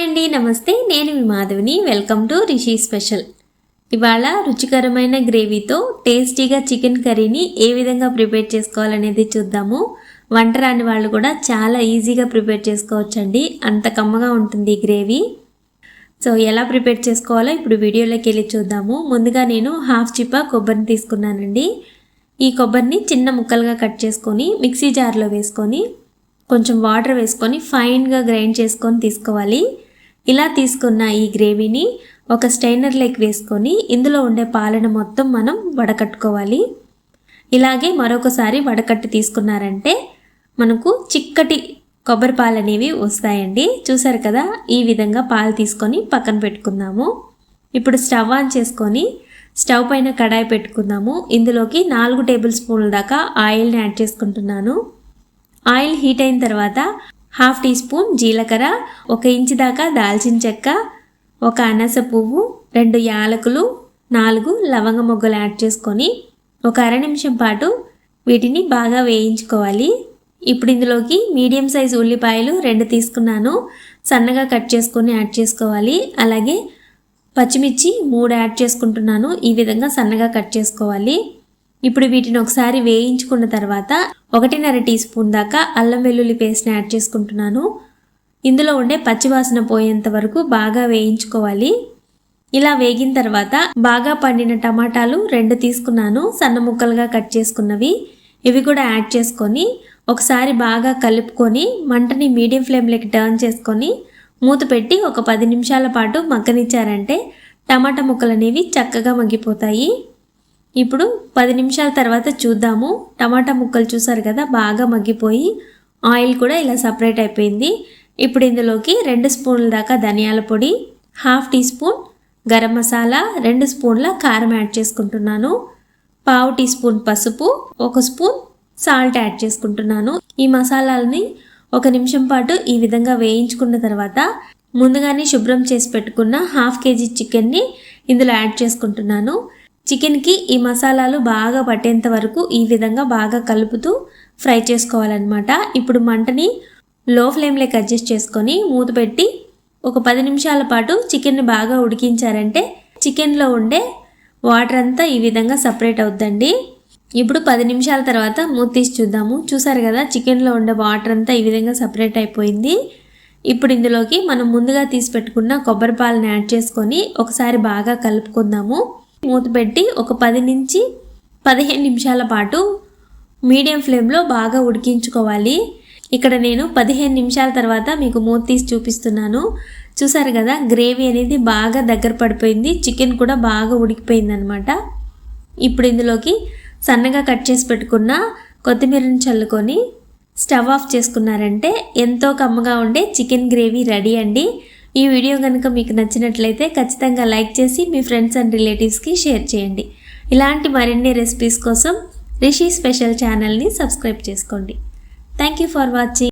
Hi అండి నమస్తే. నేను మీ మాధవిని. Welcome to Rishi special. ఇవాళ రుచికరమైన గ్రేవీతో టేస్టీగా చికెన్ కర్రీని ఏ విధంగా ప్రిపేర్ చేసుకోవాలనేది చూద్దాము. వంట రాని వాళ్ళు కూడా చాలా ఈజీగా ప్రిపేర్ చేసుకోవచ్చండి. అంత కమ్మగా ఉంటుంది ఈ గ్రేవీ. సో ఎలా ప్రిపేర్ చేసుకోవాలో ఇప్పుడు వీడియోలోకి వెళ్ళి చూద్దాము. ముందుగా నేను హాఫ్ చిప్ప కొబ్బరిని తీసుకున్నానండి. ఈ కొబ్బరిని చిన్న ముక్కలుగా కట్ చేసుకొని మిక్సీ జార్లో వేసుకొని కొంచెం వాటర్ వేసుకొని ఫైన్గా గ్రైండ్ చేసుకొని తీసుకోవాలి. ఇలా తీసుకున్న ఈ గ్రేవీని ఒక స్టైనర్లోకి వేసుకొని ఇందులో ఉండే పాలను మొత్తం మనం వడకట్టుకోవాలి. ఇలాగే మరొకసారి వడకట్టి తీసుకున్నారంటే మనకు చిక్కటి కొబ్బరి పాలు అనేవి వస్తాయండి. చూసారు కదా ఈ విధంగా పాలు తీసుకొని పక్కన పెట్టుకుందాము. ఇప్పుడు స్టవ్ ఆన్ చేసుకొని స్టవ్ పైన కడాయి పెట్టుకుందాము. ఇందులోకి నాలుగు టేబుల్ స్పూన్ల దాకా ఆయిల్ని యాడ్ చేసుకుంటున్నాను. ఆయిల్ హీట్ అయిన తర్వాత హాఫ్ టీ స్పూన్ జీలకర్ర ఒక ఇంచు దాకా దాల్చిన చెక్క ఒక అనస పువ్వు రెండు యాలకులు నాలుగు లవంగ మొగ్గలు యాడ్ చేసుకొని ఒక అర నిమిషం పాటు వీటిని బాగా వేయించుకోవాలి. ఇప్పుడు ఇందులోకి మీడియం సైజ్ ఉల్లిపాయలు రెండు తీసుకున్నాను. సన్నగా కట్ చేసుకొని యాడ్ చేసుకోవాలి. అలాగే పచ్చిమిర్చి మూడు యాడ్ చేసుకుంటున్నాను. ఈ విధంగా సన్నగా కట్ చేసుకోవాలి. ఇప్పుడు వీటిని ఒకసారి వేయించుకున్న తర్వాత ఒకటిన్నర టీ స్పూన్ దాకా అల్లం వెల్లుల్లి పేస్ట్ని యాడ్ చేసుకుంటున్నాను. ఇందులో ఉండే పచ్చివాసన పోయేంత వరకు బాగా వేయించుకోవాలి. ఇలా వేగిన తర్వాత బాగా పండిన టమాటాలు రెండు తీసుకున్నాను. సన్న ముక్కలుగా కట్ చేసుకున్నవి. ఇవి కూడా యాడ్ చేసుకొని ఒకసారి బాగా కలుపుకొని మంటని మీడియం ఫ్లేమ్లోకి టర్న్ చేసుకొని మూత పెట్టి ఒక పది నిమిషాల పాటు మగ్గనిచ్చారంటే టమాటా ముక్కలు అనేవి చక్కగా మగ్గిపోతాయి. ఇప్పుడు పది నిమిషాల తర్వాత చూద్దాము. టమాటా ముక్కలు చూసారు కదా బాగా మగ్గిపోయి ఆయిల్ కూడా ఇలా సపరేట్ అయిపోయింది. ఇప్పుడు ఇందులోకి రెండు స్పూన్ల దాకా ధనియాల పొడి half teaspoon garam masala రెండు స్పూన్ల కారం యాడ్ చేసుకుంటున్నాను. పావు టీ స్పూన్ పసుపు ఒక స్పూన్ సాల్ట్ యాడ్ చేసుకుంటున్నాను. ఈ మసాలాలని ఒక నిమిషం పాటు ఈ విధంగా వేయించుకున్న తర్వాత ముందుగానే శుభ్రం చేసి పెట్టుకున్న హాఫ్ కేజీ చికెన్ని ఇందులో యాడ్ చేసుకుంటున్నాను. చికెన్కి ఈ మసాలాలు బాగా పట్టేంత వరకు ఈ విధంగా బాగా కలుపుతూ ఫ్రై చేసుకోవాలన్నమాట. ఇప్పుడు మంటని లో ఫ్లేమ్లోకి అడ్జస్ట్ చేసుకొని మూత పెట్టి ఒక పది నిమిషాల పాటు చికెన్ని బాగా ఉడికించారంటే చికెన్లో ఉండే వాటర్ అంతా ఈ విధంగా సపరేట్ అవుద్దండి. ఇప్పుడు పది నిమిషాల తర్వాత మూత తీసి చూద్దాము. చూసారు కదా చికెన్లో ఉండే వాటర్ అంతా ఈ విధంగా సపరేట్ అయిపోయింది. ఇప్పుడు ఇందులోకి మనం ముందుగా తీసి పెట్టుకున్న కొబ్బరి పాలను యాడ్ చేసుకొని ఒకసారి బాగా కలుపుకుందాము. మూత పెట్టి ఒక పది నుంచి పదిహేను నిమిషాల పాటు మీడియం ఫ్లేమ్లో బాగా ఉడికించుకోవాలి. ఇక్కడ నేను పదిహేను నిమిషాల తర్వాత మీకు మూత తీసి చూపిస్తున్నాను. చూసారు కదా గ్రేవీ అనేది బాగా దగ్గర పడిపోయింది. చికెన్ కూడా బాగా ఉడికిపోయింది అనమాట ఇప్పుడు ఇందులోకి సన్నగా కట్ చేసి పెట్టుకున్న కొత్తిమీరని చల్లుకొని స్టవ్ ఆఫ్ చేసుకున్నారంటే ఎంతో కమ్మగా ఉండే చికెన్ గ్రేవీ రెడీ అండి. ఈ వీడియో కనుక మీకు నచ్చినట్లయితే ఖచ్చితంగా లైక్ చేసి మీ ఫ్రెండ్స్ అండ్ రిలేటివ్స్కి షేర్ చేయండి. ఇలాంటి మరిన్ని రెసిపీస్ కోసం రిషి స్పెషల్ ఛానల్ని సబ్స్క్రైబ్ చేసుకోండి. Thank you for watching.